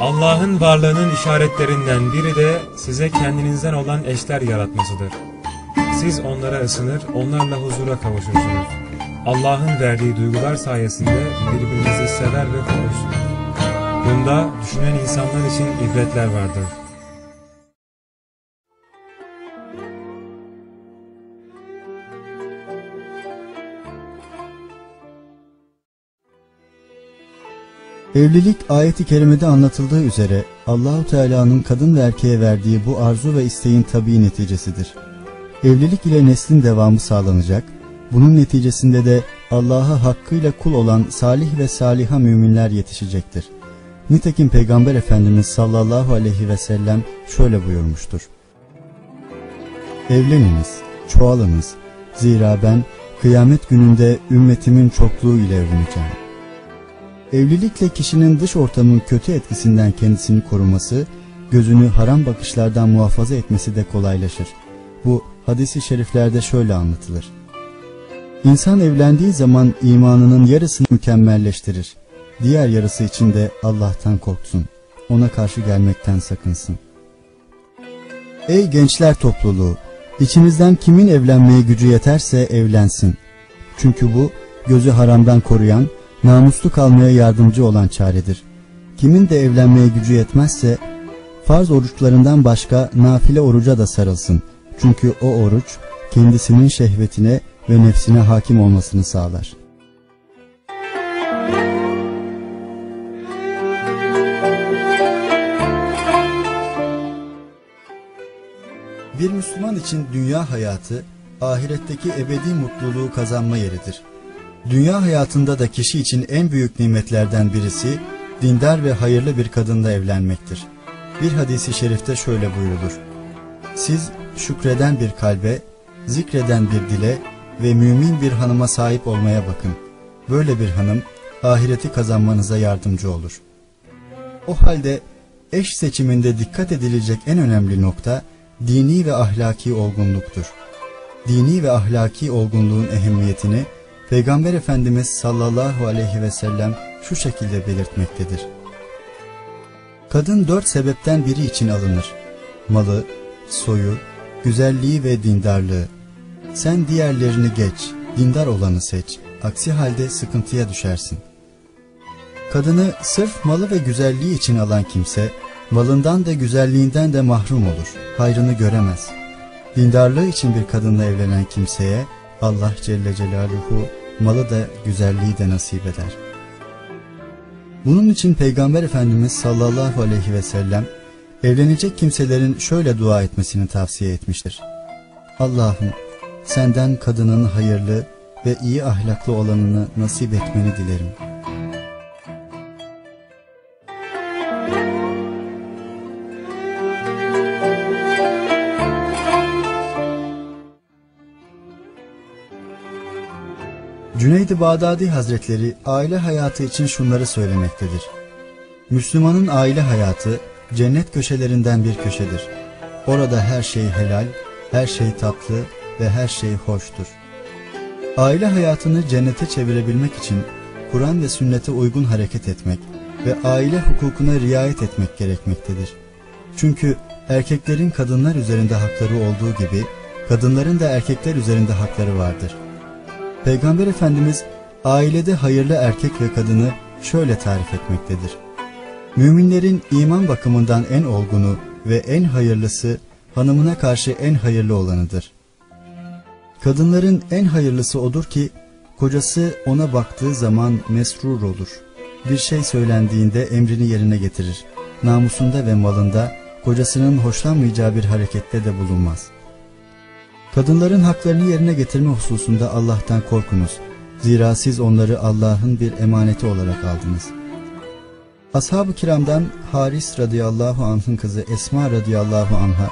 Allah'ın varlığının işaretlerinden biri de size kendinizden olan eşler yaratmasıdır. Siz onlara ısınır, onlarla huzura kavuşursunuz. Allah'ın verdiği duygular sayesinde birbirinizi sever ve korursunuz. Bunda düşünen insanlar için ibretler vardır. Evlilik ayeti kerimede anlatıldığı üzere Allahu Teala'nın kadın ve erkeğe verdiği bu arzu ve isteğin tabii neticesidir. Evlilik ile neslin devamı sağlanacak, bunun neticesinde de Allah'a hakkıyla kul olan salih ve saliha müminler yetişecektir. Nitekim Peygamber Efendimiz sallallahu aleyhi ve sellem şöyle buyurmuştur. Evleniniz, çoğalınız, zira ben kıyamet gününde ümmetimin çokluğu ile övüneceğim. Evlilikle kişinin dış ortamın kötü etkisinden kendisini koruması, gözünü haram bakışlardan muhafaza etmesi de kolaylaşır. Bu hadisi şeriflerde şöyle anlatılır. İnsan evlendiği zaman imanının yarısını mükemmelleştirir. Diğer yarısı için de Allah'tan korksun. Ona karşı gelmekten sakınsın. Ey gençler topluluğu! İçinizden kimin evlenmeye gücü yeterse evlensin. Çünkü bu gözü haramdan koruyan, namuslu kalmaya yardımcı olan çaredir. Kimin de evlenmeye gücü yetmezse farz oruçlarından başka nafile oruca da sarılsın. Çünkü o oruç kendisinin şehvetine ve nefsine hakim olmasını sağlar. Bir Müslüman için dünya hayatı ahiretteki ebedi mutluluğu kazanma yeridir. Dünya hayatında da kişi için en büyük nimetlerden birisi dindar ve hayırlı bir kadınla evlenmektir. Bir hadisi şerifte şöyle buyurulur. Siz şükreden bir kalbe, zikreden bir dile ve mümin bir hanıma sahip olmaya bakın. Böyle bir hanım ahireti kazanmanıza yardımcı olur. O halde eş seçiminde dikkat edilecek en önemli nokta dini ve ahlaki olgunluktur. Dini ve ahlaki olgunluğun ehemmiyetini Peygamber Efendimiz sallallahu aleyhi ve sellem şu şekilde belirtmektedir. Kadın dört sebepten biri için alınır. Malı, soyu, güzelliği ve dindarlığı. Sen diğerlerini geç, dindar olanı seç. Aksi halde sıkıntıya düşersin. Kadını sırf malı ve güzelliği için alan kimse, malından da güzelliğinden de mahrum olur. Hayrını göremez. Dindarlığı için bir kadınla evlenen kimseye, Allah Celle Celaluhu malı da güzelliği de nasip eder. Bunun için Peygamber Efendimiz sallallahu aleyhi ve sellem evlenecek kimselerin şöyle dua etmesini tavsiye etmiştir. Allah'ım senden kadının hayırlı ve iyi ahlaklı olanını nasip etmeni dilerim. Cüneyd-i Bağdadi Hazretleri aile hayatı için şunları söylemektedir. Müslümanın aile hayatı cennet köşelerinden bir köşedir. Orada her şey helal, her şey tatlı ve her şey hoştur. Aile hayatını cennete çevirebilmek için Kur'an ve sünnete uygun hareket etmek ve aile hukukuna riayet etmek gerekmektedir. Çünkü erkeklerin kadınlar üzerinde hakları olduğu gibi kadınların da erkekler üzerinde hakları vardır. Peygamber Efendimiz ailede hayırlı erkek ve kadını şöyle tarif etmektedir. Müminlerin iman bakımından en olgunu ve en hayırlısı hanımına karşı en hayırlı olanıdır. Kadınların en hayırlısı odur ki kocası ona baktığı zaman mesrur olur. Bir şey söylendiğinde emrini yerine getirir. Namusunda ve malında kocasının hoşlanmayacağı bir harekette de bulunmaz. Kadınların haklarını yerine getirme hususunda Allah'tan korkunuz. Zira siz onları Allah'ın bir emaneti olarak aldınız. Ashab-ı kiramdan Haris radıyallahu anh'ın kızı Esma radıyallahu anh'a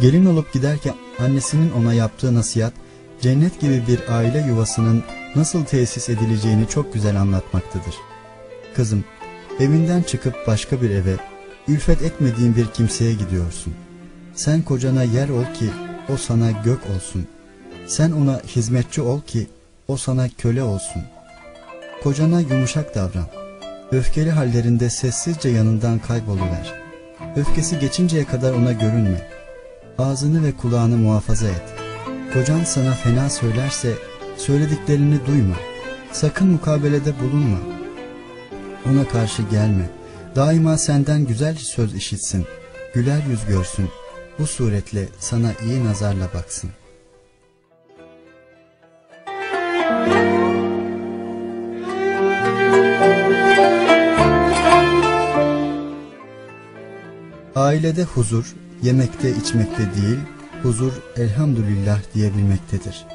gelin olup giderken annesinin ona yaptığı nasihat cennet gibi bir aile yuvasının nasıl tesis edileceğini çok güzel anlatmaktadır. Kızım, evinden çıkıp başka bir eve, ülfet etmediğin bir kimseye gidiyorsun. Sen kocana yer ol ki o sana gök olsun. Sen ona hizmetçi ol ki o sana köle olsun. Kocana yumuşak davran. Öfkeli hallerinde sessizce yanından kayboluver. Öfkesi geçinceye kadar ona görünme. Ağzını ve kulağını muhafaza et. Kocan sana fena söylerse söylediklerini duyma. Sakın mukabelede bulunma. Ona karşı gelme. Daima senden güzel söz işitsin. Güler yüz görsün. Bu suretle sana iyi nazarla baksın. Ailede huzur, yemekte içmekte değil, huzur elhamdülillah diyebilmektedir.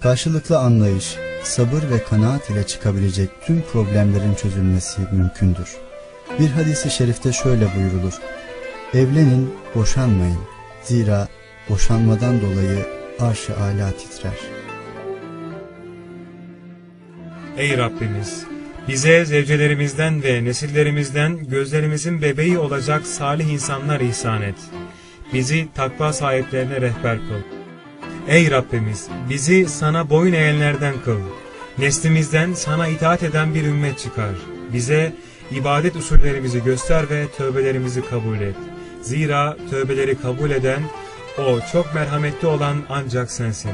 Karşılıklı anlayış, sabır ve kanaat ile çıkabilecek tüm problemlerin çözülmesi mümkündür. Bir hadisi şerifte şöyle buyurulur. Evlenin, boşanmayın. Zira boşanmadan dolayı arş-ı ala titrer. Ey Rabbimiz! Bize zevcelerimizden ve nesillerimizden gözlerimizin bebeği olacak salih insanlar ihsan et. Bizi takva sahiplerine rehber kıl. Ey Rabbimiz! Bizi sana boyun eğenlerden kıl. Neslimizden sana itaat eden bir ümmet çıkar. Bize ibadet usullerimizi göster ve tövbelerimizi kabul et. Zira tövbeleri kabul eden, o çok merhametli olan ancak sensin.